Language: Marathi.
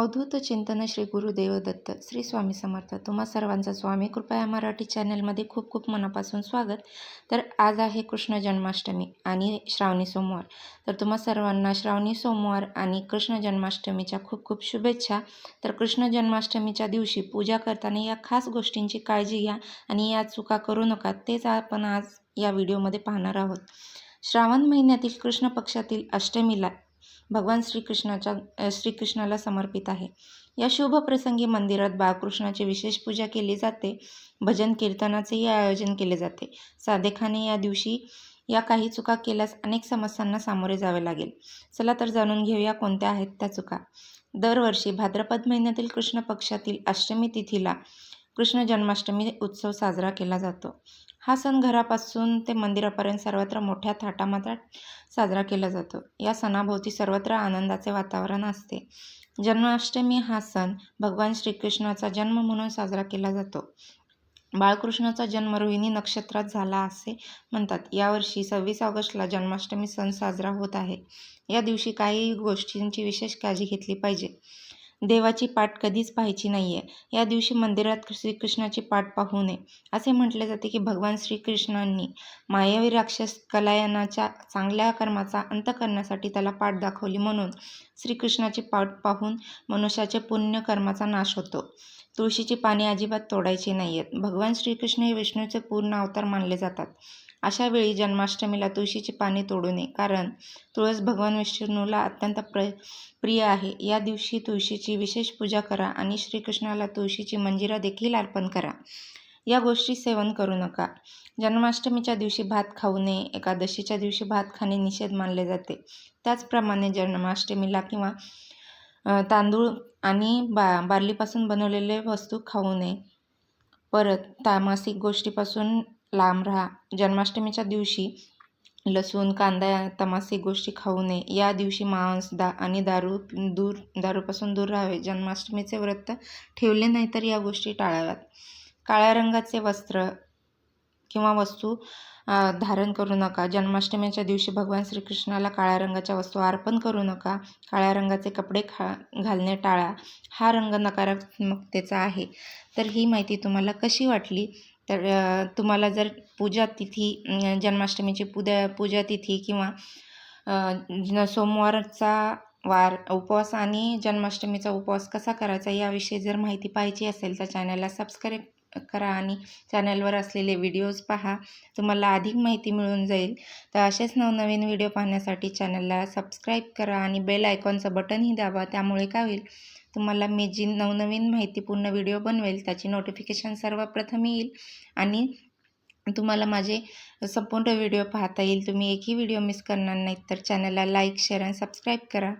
अवधूत चिंतन श्री गुरुदेव दत्त श्री स्वामी समर्थ. तुम्हा सर्वांचं स्वामी कृपया मराठी चॅनलमध्ये खूप खूप मनापासून स्वागत. तर आज आहे कृष्ण जन्माष्टमी आणि श्रावणी सोमवार. तर तुम्हा सर्वांना श्रावणी सोमवार आणि कृष्ण जन्माष्टमीच्या खूप खूप शुभेच्छा. तर कृष्ण जन्माष्टमीच्या दिवशी पूजा करताना या खास गोष्टींची काळजी घ्या आणि या चुका करू नका तेच आपण आज या व्हिडिओमध्ये पाहणार आहोत. श्रावण महिन्यातील कृष्ण पक्षातील अष्टमीला भगवान श्रीकृष्णाच्या श्रीकृष्णाला समर्पित आहे. या शुभ प्रसंगी मंदिरात बाळकृष्णाची विशेष पूजा केली जाते. भजन कीर्तनाचेही आयोजन केले जाते. साधेखाने या दिवशी या काही चुका केल्यास अनेक समस्यांना सामोरे जावे लागेल. चला तर जाणून घेऊया कोणत्या आहेत त्या चुका. दरवर्षी भाद्रपद महिन्यातील कृष्ण पक्षातील अष्टमी तिथीला कृष्ण जन्माष्टमी उत्सव साजरा केला जातो. हा सण घरापासून ते मंदिरापर्यंत सर्वत्र मोठ्या थाटामाटात साजरा केला जातो. या सणाभोवती सर्वत्र आनंदाचे वातावरण असते. जन्माष्टमी हा सण भगवान श्रीकृष्णाचा जन्म म्हणून साजरा केला जातो. बाळकृष्णाचा जन्म रोहिणी नक्षत्रात झाला असे म्हणतात. यावर्षी सव्वीस ऑगस्टला जन्माष्टमी सण साजरा होत आहे. या दिवशी काही गोष्टींची विशेष काळजी घेतली पाहिजे. देवाची पाठ कधीच पाहायची नाही आहे या दिवशी मंदिरात श्रीकृष्णाची पाठ पाहू नये. असे म्हटले जाते की भगवान श्रीकृष्णांनी मायावी राक्षस कलायनाच्या चांगल्या कर्माचा अंत करण्यासाठी त्याला पाठ दाखवली म्हणून श्रीकृष्णाची पाठ पाहून मनुष्याचे पुण्य कर्माचा नाश होतो. तुळशीची पाने अजिबात तोडायची नाही आहेत भगवान श्रीकृष्ण हे विष्णूचे पूर्ण अवतार मानले जातात. अशा वेळी जन्माष्टमीला तुळशीची पाने तोडू नये कारण तुळस भगवान विष्णूला अत्यंत प्र प्रिय आहे. या दिवशी तुळशीची विशेष पूजा करा आणि श्रीकृष्णाला तुळशीची मंजिरा देखील अर्पण करा. या गोष्टी सेवन करू नका. जन्माष्टमीच्या दिवशी भात खाऊ नये एकादशीच्या दिवशी भात खाणे निषेध मानले जाते. त्याचप्रमाणे जन्माष्टमीला किंवा तांदूळ आणि बा बार्लीपासून बनवलेले वस्तू खाऊ नये. परत तामासिक गोष्टीपासून लांब राहा. जन्माष्टमीच्या दिवशी लसूण कांदा तमासिक गोष्टी खाऊ नये. या दिवशी मांस दा आणि दारू दूर दारूपासून दूर राहावे. जन्माष्टमीचे व्रत ठेवले नाही तर या गोष्टी टाळाव्यात. काळ्या रंगाचे वस्त्र किंवा वस्तू धारण करू नका. जन्माष्टमीच्या दिवशी भगवान श्रीकृष्णाला काळ्या रंगाच्या वस्तू अर्पण करू नका. काळ्या रंगाचे कपडे खा घालणे टाळा. हा रंग नकारात्मकतेचा आहे. तर ही माहिती तुम्हाला कशी वाटली? तर तुम्हाला जर पूजा तिथी जन्माष्टमीची पूजा पूजा तिथी किंवा सोमवारचा वार उपवास आणि जन्माष्टमीचा उपवास कसा करायचा याविषयी जर माहिती पाहिजे असेल तर चॅनलला सबस्क्राईब करा आणि चॅनलवर असलेले व्हिडिओज पहा. तुम्हाला अधिक माहिती मिळून जाईल. तर असेच नवनवीन व्हिडिओ पाहण्यासाठी चॅनलला सबस्क्राईब करा आणि बेल आयकॉनचं बटनही दाबा. त्यामुळे काय होईल? तुम्हाला मी जी नवनवीन माहितीपूर्ण व्हिडिओ बनवेल त्याची नोटिफिकेशन सर्वप्रथम येईल आणि तुम्हाला माझे संपूर्ण व्हिडिओ पाहता येईल. तुम्ही एकही व्हिडिओ मिस करणार नाहीत. तर चॅनलला लाईक शेअर आणि सबस्क्राईब करा.